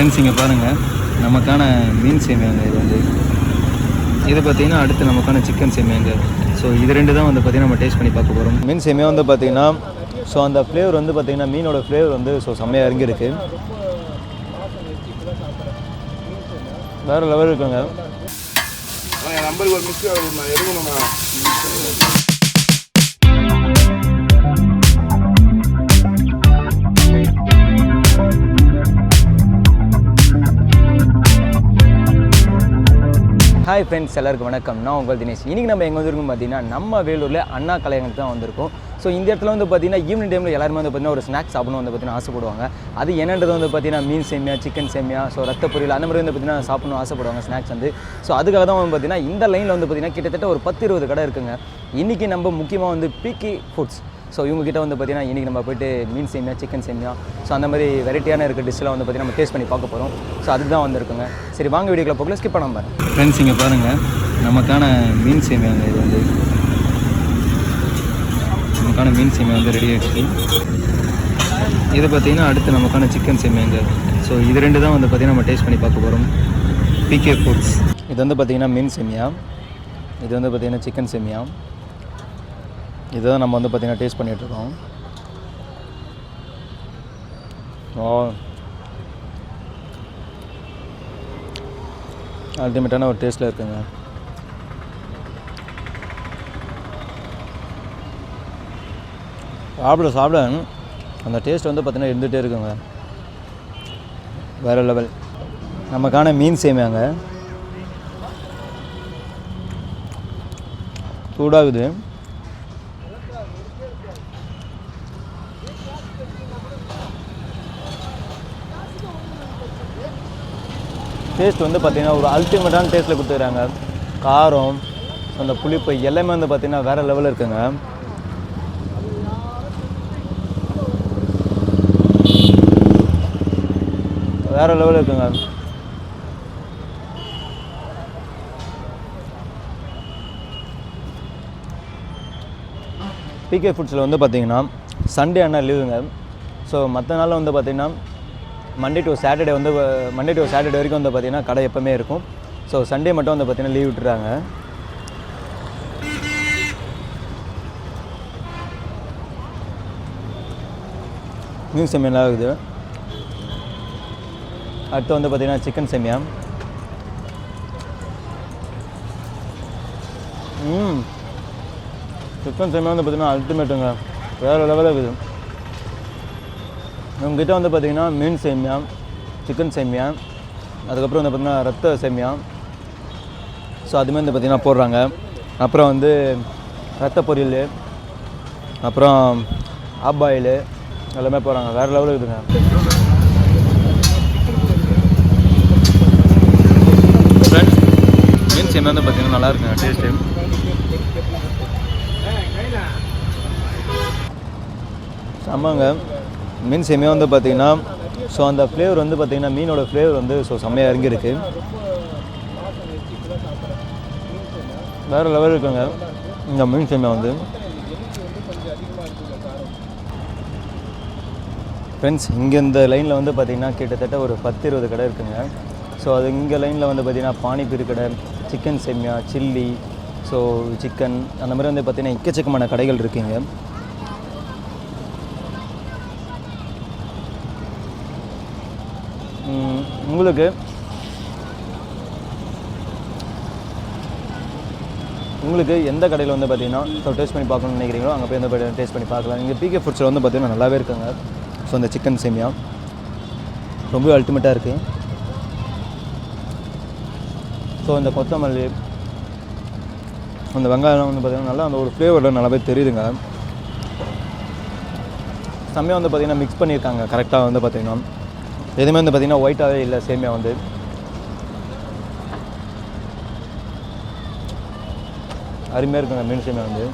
Friends இங்கே பாருங்கள் நமக்கான மீன் சேமியாங்க இது வந்து. இது பார்த்தீங்கன்னா அடுத்து நமக்கான சிக்கன் சேமியாங்க ஸோ இது ரெண்டு தான் வந்து பார்த்தீங்கன்னா நம்ம டேஸ்ட் பண்ணி பார்க்க போகிறோம் மீன் சேமியா வந்து பார்த்தீங்கன்னா ஸோ அந்த ஃப்ளேவர் வந்து பார்த்திங்கன்னா மீனோட ஃப்ளேவர் வந்து ஸோ செம்மையாக இறங்கியிருக்கு. வேறு லெவல் இருக்குங்க. என் நம்பருக்கு ஒரு மிஸ் ஹாய் ஃப்ரெண்ட்ஸ் எல்லாருக்கும் வணக்கம். நான் உங்கள் தினேஷ். இன்றைக்கி நம்ம எங்கே வந்திருக்கோம் பார்த்தீங்கன்னா நம்ம வேலூரில் அண்ணா கலையங்களுக்கு தான் வந்திருக்கோம். ஸோ இந்த இடத்துல வந்து பார்த்தீங்கன்னா ஈவினிங் டைமில் எல்லாருமே வந்து பார்த்தீங்கன்னா ஒரு ஸ்நாக்ஸ் சாப்பிடணும் வந்து பார்த்தீங்கன்னா ஆசைப்படுவாங்க. அது என்னன்றது வந்து பார்த்தீங்கன்னா மீன் சேமியா சிக்கன் சேமியா ஸோ ரத்த பொரியல் அந்த மாதிரி வந்து பார்த்தீங்கன்னா சாப்பிடணும் ஆசைப்படுவாங்க ஸ்நாக்ஸ் வந்து. ஸோ அதுக்காக தான் வந்து பார்த்தீங்கன்னா இந்த லைனில் வந்து பார்த்தீங்கன்னா கிட்டத்தட்ட ஒரு பத்து இருபது கடை இருக்குங்க. இன்றைக்கி நம்ம முக்கியமாக வந்து பிகி ஃபுட்ஸ் ஸோ இவங்ககிட்ட வந்து பார்த்தீங்கன்னா இன்றைக்கி நம்ம போயிட்டு மீன் சேமியா சிக்கன் சேமியா ஸோ அந்த மாதிரி வெரைட்டியான இருக்க டிஷ்லாம் வந்து பார்த்தீங்கன்னா நம்ம டேஸ்ட் பண்ணி பார்க்க போகிறோம் ஸோ அதுக்கு தான் வந்திருக்குங்க. சரி வாங்க வீடியோக்குள்ள போகல ஸ்கிப் பண்ணாம பாருங்க. ஃப்ரெண்ட்ஸ் இங்கே பாருங்கள் நமக்கான மீன் சேமியாங்க இது வந்து நமக்கான மீன் சேமியா வந்து ரெடி ஆகிடுச்சு இது பார்த்தீங்கன்னா அடுத்து நமக்கான சிக்கன் சேமியாங்க ஸோ இது ரெண்டு தான் வந்து பார்த்தீங்கன்னா நம்ம டேஸ்ட் பண்ணி பார்க்க போகிறோம் பிகே ஃபுட்ஸ் இது வந்து பார்த்தீங்கன்னா மீன் சேமியா. இது வந்து பார்த்தீங்கன்னா சிக்கன் சேமியா. இதுதான் நம்ம வந்து பார்த்திங்கன்னா டேஸ்ட் பண்ணிகிட்ருக்கோம். ஓ. அல்டிமேட்டான ஒரு டேஸ்ட்டில் இருக்குங்க. சாப்பிட சாப்பிட. அந்த டேஸ்ட் வந்து பார்த்திங்கன்னா இருந்துகிட்டே இருக்குங்க. வேறு லெவல் நமக்கான மீன் சேமியாங்க. சூடாகுது. டேஸ்ட் வந்து பார்த்திங்கன்னா ஒரு அல்டிமேட்டான டேஸ்ட்டில் கொடுத்துக்கிறாங்க. காரம் அந்த புளிப்பு எல்லாமே வந்து பார்த்திங்கன்னா வேறு லெவலில் இருக்குங்க. வேறு லெவலில் இருக்குங்க. பிகே ஃபுட்ஸில் வந்து பார்த்திங்கன்னா சண்டே ஆனால் லீவுங்க ஸோ மற்ற நாளில் வந்து பார்த்திங்கன்னா மண்டே டு சாட்டர்டே வந்து மண்டே டு சாட்டர்டே வரைக்கும் வந்து பார்த்திங்கன்னா கடை எப்போவுமே இருக்கும். ஸோ சண்டே மட்டும் வந்து பார்த்திங்கன்னா லீவ் விட்டுறாங்க. மீன் செம்மியா நல்லா இருக்குது அடுத்து வந்து பார்த்திங்கன்னா சிக்கன் செம்மியா ம். சிக்கன் செம்மியா வந்து பார்த்திங்கன்னா அல்டிமேட்டுங்க வேறு லெவலில் இருக்குது. உங்ககிட்ட வந்து பார்த்திங்கன்னா மீன் சேமியா சிக்கன் சேமியா அதுக்கப்புறம் வந்து பார்த்திங்கன்னா ரத்த சேமியா ஸோ அதுமாதிரி வந்து பார்த்திங்கன்னா போடுறாங்க. அப்புறம் வந்து ரத்த பொரியல் அப்புறம் ஆப்பாயில் எல்லாமே போடுறாங்க. வேறு லெவலில் இருக்குதுங்க. ஃப்ரெண்ட்ஸ் மீன் சேமியா வந்து பார்த்திங்கன்னா நல்லா இருக்குங்க. டேஸ்ட்டு ஆமாங்க மீன் சேமியா வந்து பார்த்திங்கன்னா ஸோ அந்த ஃப்ளேவர் வந்து பார்த்திங்கன்னா மீனோட ஃப்ளேவர் வந்து ஸோ செம்மையாக இறங்கியிருக்கு. வேறு லெவல் இருக்குங்க இந்த மீன் சேமியா வந்து. ஃப்ரெண்ட்ஸ் இங்கே இந்த லைனில் வந்து பார்த்திங்கன்னா கிட்டத்தட்ட ஒரு பத்து இருபது கடை இருக்குங்க. ஸோ அது இங்கே லைனில் வந்து பார்த்திங்கன்னா பானிபூரி கடை சிக்கன் செம்யா சில்லி ஸோ சிக்கன் அந்த மாதிரி வந்து பார்த்திங்கன்னா எக்கச்சக்கமான கடைகள் இருக்குங்க. உங்களுக்கு உங்களுக்கு எந்த கடையில் வந்து பார்த்தீங்கன்னா ஸோ டேஸ்ட் பண்ணி பார்க்கணும்னு நினைக்கிறீங்களோ அங்கே போய் வந்து டேஸ்ட் பண்ணி பார்க்கலாம். இங்கே பிகே ஃபுட்ஸில் வந்து பார்த்தீங்கன்னா நல்லாவே இருக்காங்க. ஸோ அந்த சிக்கன் சேமியா ரொம்ப அல்டிமேட்டாக இருக்குது ஸோ இந்த கொத்தமல்லி அந்த வெங்காயம் வந்து பார்த்திங்கன்னா நல்லா அந்த ஒரு ஃப்ளேவரில் நல்லாவே தெரியுதுங்க. செம்மையாக வந்து பார்த்திங்கன்னா மிக்ஸ் பண்ணியிருக்காங்க. கரெக்டாக வந்து பார்த்திங்கன்னா. எதுவுமே வந்து பார்த்திங்கன்னா ஒயிட்டாகவே இல்லை சேமியா வந்து. அருமையாக இருக்குங்க மீன் சேமியா வந்து.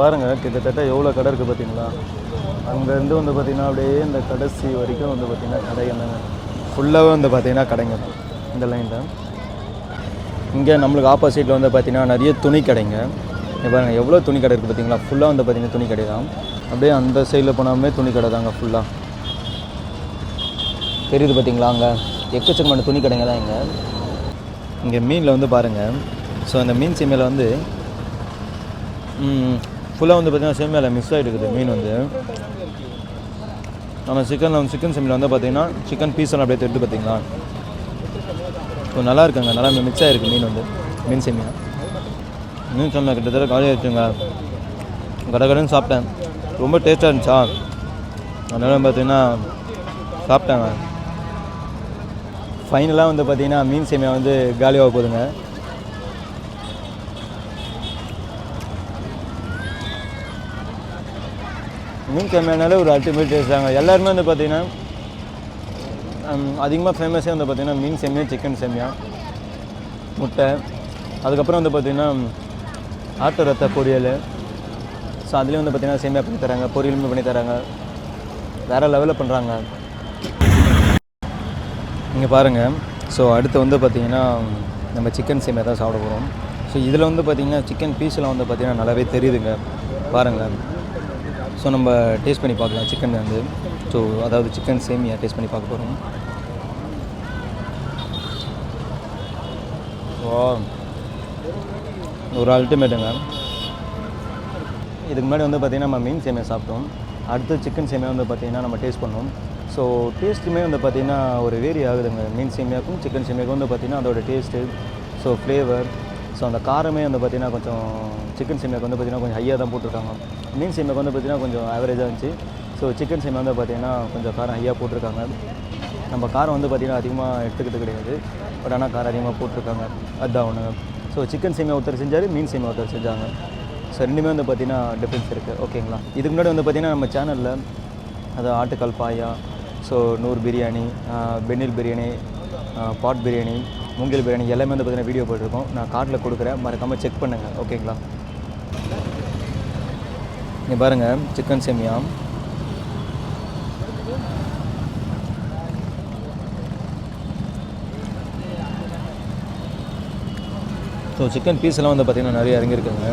பாருங்கள் கிட்டத்தட்ட எவ்வளோ கடை இருக்குது பார்த்தீங்களா? அங்கேருந்து வந்து பார்த்திங்கன்னா அப்படியே இந்த கடைசி வரைக்கும் வந்து பார்த்திங்கன்னா கடைங்க தாங்க ஃபுல்லாகவே வந்து பார்த்திங்கன்னா கடைங்க. தான் இந்த லைனில் இங்கே நம்மளுக்கு ஆப்போசிட்டில் வந்து பார்த்திங்கன்னா நிறைய துணி கடைங்க. இப்போ எவ்வளோ துணி கடை இருக்குது பார்த்தீங்களா? ஃபுல்லாக வந்து பார்த்திங்கன்னா துணி கடை தான். அப்படியே அந்த சைடில் போனாலுமே துணி கடை தாங்க ஃபுல்லாக தெரியுது பார்த்தீங்களா அங்கே? எக்கச்சக்கமான துணி கடைங்க தான் இங்கே. இங்கே மீனில் வந்து பாருங்கள் ஸோ அந்த மீன் சீமையில் வந்து ஃபுல்லாக வந்து பார்த்திங்கன்னா சேமியாவில் மிஸ் ஆகிட்டு மீன் வந்து. நம்ம சிக்கனில் வந்து சிக்கன் சேமியில் வந்து பார்த்திங்கன்னா சிக்கன் பீஸ் எல்லாம் அப்படியே தெரிஞ்சு பார்த்தீங்களா? ஸோ நல்லா இருக்குங்க நல்லா மிக்ஸ் ஆகிருக்கு மீன் வந்து மீன் சேமியா மீன் செம்மியாக கிட்டத்தட்ட காலி ஆயிடுச்சுங்க. கடகடன்னு சாப்பிட்டேன். ரொம்ப டேஸ்ட்டாக இருந்துச்சா? அதனால் பார்த்தீங்கன்னா சாப்பிட்டாங்க. ஃபைனலாக வந்து பார்த்தீங்கன்னா மீன் சேமியா வந்து காலியாக போகுதுங்க. மீன் சேமியானாலே ஒரு அல்டிமேட் டேஸ்ட் தாங்க. எல்லாருமே வந்து பார்த்தீங்கன்னா அதிகமாக ஃபேமஸே வந்து பார்த்தீங்கன்னா மீன் செம்மியா சிக்கன் சேமியா முட்டை. அதுக்கப்புறம் வந்து பார்த்தீங்கன்னா ஆட்டு ரத்த பொரியல். ஸோ அதுலேயும் வந்து பார்த்தீங்கன்னா சேமியா பண்ணி தராங்க பொரியலுமே பண்ணி தராங்க. வேறு லெவலில் பண்ணுறாங்க இங்கே பாருங்கள் ஸோ அடுத்து வந்து பார்த்திங்கன்னா நம்ம சிக்கன் சேமியா தான் சாப்பிட போகிறோம் ஸோ இதில் வந்து பார்த்திங்கன்னா சிக்கன் பீஸ்லாம் வந்து பார்த்திங்கன்னா நல்லாவே தெரியுதுங்க. பாருங்கள் ஸோ நம்ம டேஸ்ட் பண்ணி பார்க்கலாம் சிக்கன் வந்து. ஸோ அதாவது சிக்கன் சேமியா டேஸ்ட் பண்ணி பார்க்க போகிறோம் ஓ ஒரு அல்டிமேட்டுங்க இதுக்கு முன்னாடி வந்து பார்த்திங்கன்னா நம்ம மீன் சேமியா சாப்பிட்டோம். அடுத்து சிக்கன் சேமியா வந்து பார்த்திங்கன்னா நம்ம டேஸ்ட் பண்ணோம். ஸோ டேஸ்ட்டுமே வந்து பார்த்திங்கன்னா ஒரு வேரி ஆகுதுங்க. மீன் சேமியாக்கும் சிக்கன் சேமியாக்கும் வந்து பார்த்திங்கன்னா அதோட டேஸ்ட்டு ஸோ ஃப்ளேவர் ஸோ அந்த காரமே வந்து பார்த்திங்கன்னா கொஞ்சம் சிக்கன் சேமியாக்கு வந்து பார்த்திங்கன்னா கொஞ்சம் ஹையாக தான் போட்டிருக்காங்க. மீன் சேமியாக்கு வந்து பார்த்திங்கன்னா கொஞ்சம் ஆவரேஜாக இருந்துச்சு. ஸோ சிக்கன் சேமியா வந்து பார்த்திங்கன்னா கொஞ்சம் காரம் ஹையாக போட்டிருக்காங்க. நம்ம காரம் வந்து பார்த்திங்கன்னா அதிகமாக எடுத்துக்கிட்டு கிடையாது. பட் ஆனால் காரம் அதிகமாக போட்டிருக்காங்க. அதுதான் ஒன்று ஸோ சிக்கன் சேமியா ஒருத்தர் செஞ்சார் மீன் சேமியா ஒருத்தர் செஞ்சாங்க. ஸோ ரெண்டுமே வந்து பார்த்திங்கன்னா டிஃப்ரென்ஸ் இருக்குது ஓகேங்களா இதுக்கு முன்னாடி வந்து பார்த்திங்கன்னா நம்ம சேனலில் அது ஆட்டுக்கால் பாயா ஸோ நூறு பிரியாணி பெண்ணில் பிரியாணி பாட் பிரியாணி மூங்கில் பிரியாணி எல்லாமே வந்து பார்த்திங்கன்னா வீடியோ போட்டிருக்கோம். நான் கார்டில் கொடுக்குறேன். மறக்காமல் செக் பண்ணுங்கள் ஓகேங்களா இங்கே பாருங்கள் சிக்கன் சேமியா ஸோ சிக்கன் பீஸ் எல்லாம் வந்து பார்த்திங்கன்னா நிறைய இறங்கியிருக்குங்க.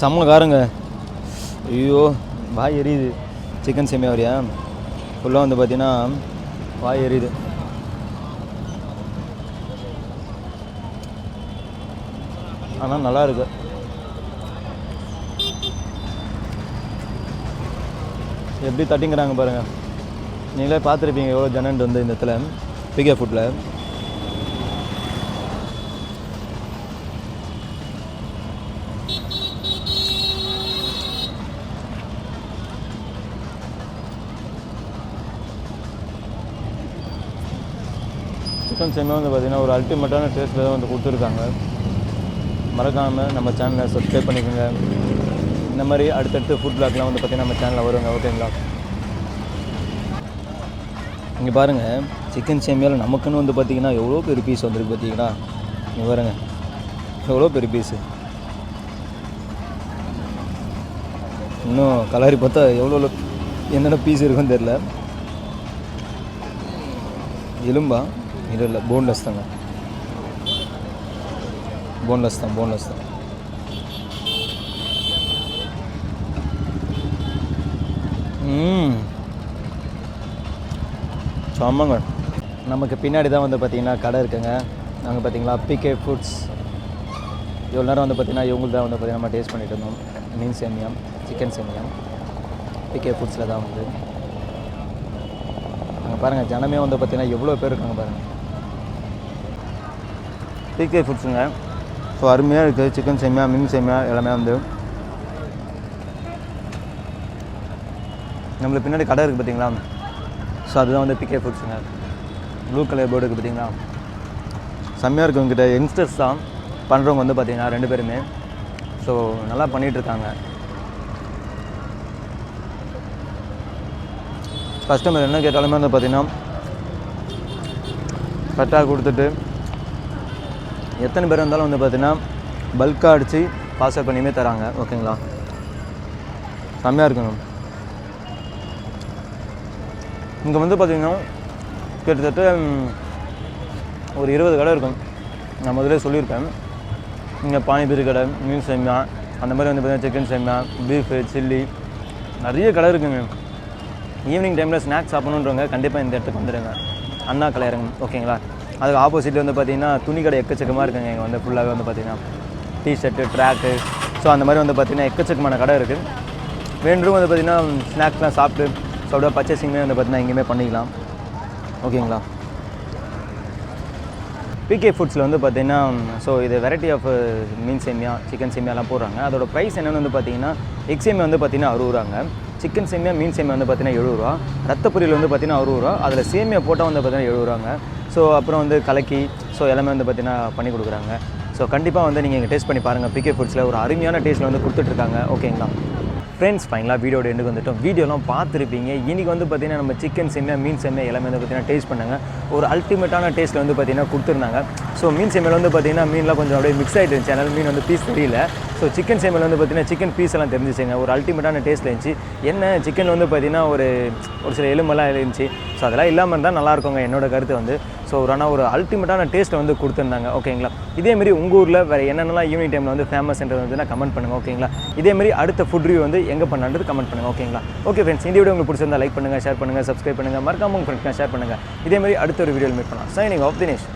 செம்ம காருங்க. ஐயோ வாய் எரியுது. சிக்கன் சேமியா வரியா? ஃபுல்லாக வந்து பார்த்தீங்கன்னா வாய் எரியுது. ஆனால் நல்லா இருக்கு. எப்படி தட்டிங்கிறாங்க பாருங்கள் நீங்களே பார்த்துருப்பீங்க எவ்வளோ ஜனண்ட் வந்து இந்த இடத்துல. பிகே ஃபுட்டில் சிக்கன் சேமியா வந்து பார்த்திங்கன்னா ஒரு அல்டிமேட்டான டேஸ்ட்டில் தான் வந்து கொடுத்துருக்காங்க. மறக்காமல் நம்ம சேனலை சப்ஸ்கிரைப் பண்ணிக்கோங்க. இந்த மாதிரி அடுத்தடுத்து ஃபுட் பிளாக்லாம் வந்து பார்த்திங்கன்னா நம்ம சேனலில் வருவாங்க ஓகேங்களா இங்கே பாருங்கள் சிக்கன் சேமியாவில் நமக்குன்னு வந்து பார்த்திங்கன்னா எவ்வளோ பெரிய பீஸ் வந்திருக்கு பார்த்தீங்களா இங்கே பாருங்க எவ்வளோ பெரிய பீஸு இன்னும் கலரி பார்த்தா எவ்வளோ எவ்வளோ என்னென்ன பீஸ் இருக்குன்னு தெரில எலும்பா இல்லை இல்லை போன்லெஸ் தாங்க. போன்லெஸ் தான் போன்லெஸ் தான். ம் நமக்கு பின்னாடி தான் வந்து பார்த்திங்கன்னா கடை இருக்குங்க. நாங்கள் பார்த்தீங்களா பிகே ஃபுட்ஸ் இவ்வளோ நேரம் வந்து பார்த்திங்கன்னா இவங்களுக்கு தான் வந்து பார்த்திங்கன்னா நம்ம டேஸ்ட் பண்ணிட்டு இருந்தோம். மீன் சேமியம் சிக்கன் சேமியம். பிகே ஃபுட்ஸில் தான் வந்து. அங்கே பாருங்கள் ஜனமே வந்து பார்த்திங்கன்னா எவ்வளோ பேர் இருக்காங்க பாருங்கள் பிகே ஃபுட்ஸுங்க ஸோ அருமையாக இருக்குது. சிக்கன் சேமியா மீன் சேமியா எல்லாமே வந்து நம்மளுக்கு பின்னாடி கடை இருக்குது பார்த்தீங்களா? ஸோ அதுதான் வந்து பிகே ஃபுட்ஸுங்க ப்ளூ கலர் போர்டு இருக்குது பார்த்தீங்களா? செம்மையாக இருக்கும் கிட்ட யங்ஸ்டர்ஸ் தான் பண்ணுறவங்க வந்து பார்த்தீங்கன்னா ரெண்டு பேருமே. ஸோ நல்லா பண்ணிகிட்டு இருக்காங்க. கஸ்டமர் என்ன கேட்டாலுமே வந்து பார்த்தீங்கன்னா கரெக்டாக கொடுத்துட்டு எத்தனை பேர் இருந்தாலும் வந்து பார்த்தீங்கன்னா பல்காக அடித்து பார்சல் பண்ணியுமே தராங்க ஓகேங்களா செம்மையாக இருக்கணும் இங்கே வந்து பார்த்திங்கன்னா கிட்டத்தட்ட ஒரு இருபது கடை இருக்கும். நான் முதல்ல சொல்லியிருப்பேன். இங்கே பானிபூரி கடை மீன் சேமியா அந்த மாதிரி வந்து பார்த்திங்கன்னா சிக்கன் சேமியா பீஃபு சில்லி நிறைய கடை இருக்குங்க. ஈவினிங் டைமில் ஸ்நாக்ஸ் சாப்பிட்ணுன்றவங்க கண்டிப்பாக இந்த இடத்துக்கு வந்துடுங்க அண்ணா கலையரங்கம் ஓகேங்களா அதுக்கு ஆப்போசிட்டில் வந்து பார்த்தீங்கன்னா துணி கடை எக்கச்சக்கமாக இருக்குங்க. இங்கே வந்து ஃபுல்லாகவே வந்து பார்த்திங்கன்னா டிஷர்ட்டு ட்ராக்கு ஸோ அந்த மாதிரி வந்து பார்த்திங்கன்னா எக்கச்சக்கமான கடை இருக்குது வேணும் வந்து பார்த்தீங்கன்னா ஸ்நாக்ஸ்லாம் சாப்பிட்டு ஸோ அப்படியே வந்து பார்த்திங்கன்னா எங்கேயுமே பண்ணிக்கலாம். ஓகேங்களா? பிகே ஃபுட்ஸில் வந்து பார்த்தீங்கன்னா ஸோ இது வெரைட்டி ஆஃப் மீன் சேமியா சிக்கன் சேமியாலாம் போடுறாங்க. அதோட ப்ரைஸ் என்னென்னு வந்து பார்த்தீங்கன்னா எக் சேமியா வந்து பார்த்தீங்கன்னா அறுபது ரூபாங்க சிக்கன் சேமியா மீன் சேமியா வந்து பார்த்தீங்கன்னா எழுபது ரூபா ரத்த பொரியல் வந்து பார்த்தீங்கன்னா அறுபது ரூபா அதில் சேமியா போட்டால் வந்து பார்த்தீங்கன்னா எழுபது ரூபாங்க ஸோ அப்புறம் வந்து கலக்கி ஸோ எல்லாமே வந்து பார்த்தீங்கன்னா பண்ணி கொடுக்குறாங்க. ஸோ கண்டிப்பாக வந்து நீங்கள் இங்கே டேஸ்ட் பண்ணி பாருங்கள் பிகே ஃபுட்ஸில் ஒரு அருமையான டேஸ்ட்டில் வந்து கொடுத்துட்ருக்காங்க. ஓகேங்களா ஃப்ரெண்ட்ஸ் ஃபைனலாக வீடியோட எண்டுக்கு வந்துட்டோம். வீடியோலாம் பார்த்துருப்பீங்க. இன்றைக்கி வந்து பார்த்தீங்கன்னா நம்ம சிக்கன் செம்மையா மீன் செம்மையா எல்லாமே வந்து பார்த்திங்கன்னா டேஸ்ட் பண்ணாங்க. ஒரு அல்டிமேட்டான டேஸ்ட்டில் வந்து பார்த்தீங்கன்னா கொடுத்துருந்தாங்க. ஸோ மீன் செம்மையில் வந்து பார்த்தீங்கன்னா மீன்லாம் கொஞ்சம் அப்படியே மிக்ஸ் ஆகிட்டு இருந்துச்சு. அதனால் மீன் வந்து பீஸ் தெரியல. ஸோ சிக்கன் செம்மையில் வந்து பார்த்தீங்கன்னா சிக்கன் பீஸ் எல்லாம் தெரிஞ்சிச்சுங்க. ஒரு அல்டிமேட்டான டேஸ்ட்டில் இருந்துச்சு. என்ன சிக்கன் வந்து பார்த்தீங்கன்னா ஒரு ஒரு சில எலும்பெல்லாம் இருந்துச்சு. ஸோ அதெல்லாம் இல்லாமல் இருந்தால் நல்லா இருக்குங்க என்னோட கருத்து வந்து. ஸோ ஒரு ஆனால் ஒரு அல்டிமேட்டான டேஸ்ட்டை வந்து கொடுத்துருந்தாங்க. ஓகேங்களா இதேமாரி உங்கள் ஊரில் வேறு என்னென்னலாம் ஈவினிங் டைமில் வந்து ஃபேமஸ்ன்றது வந்து நான் கமெண்ட் பண்ணுங்கள் ஓகேங்களா இதேமாரி அடுத்த ஃபுட் ரிவ்யூ வந்து எங்கே பண்ணான்றது கமெண்ட் பண்ணுங்கள் ஓகேங்களா ஓகே ஃப்ரெண்ட்ஸ் இந்த வீடியோ உங்களுக்கு பிடிச்சிருந்தா லைக் பண்ணுங்கள் ஷேர் பண்ணுங்கள் சப்ஸ்கிரைப் பண்ணுங்கள் மறக்காம உங்கள் ஃப்ரெண்ட்ஸ்க்கு ஷேர் பண்ணுங்கள் இதேமாரி அடுத்த ஒரு வீடியோவில் மீட் பண்ணலாம். Signing off Dinesh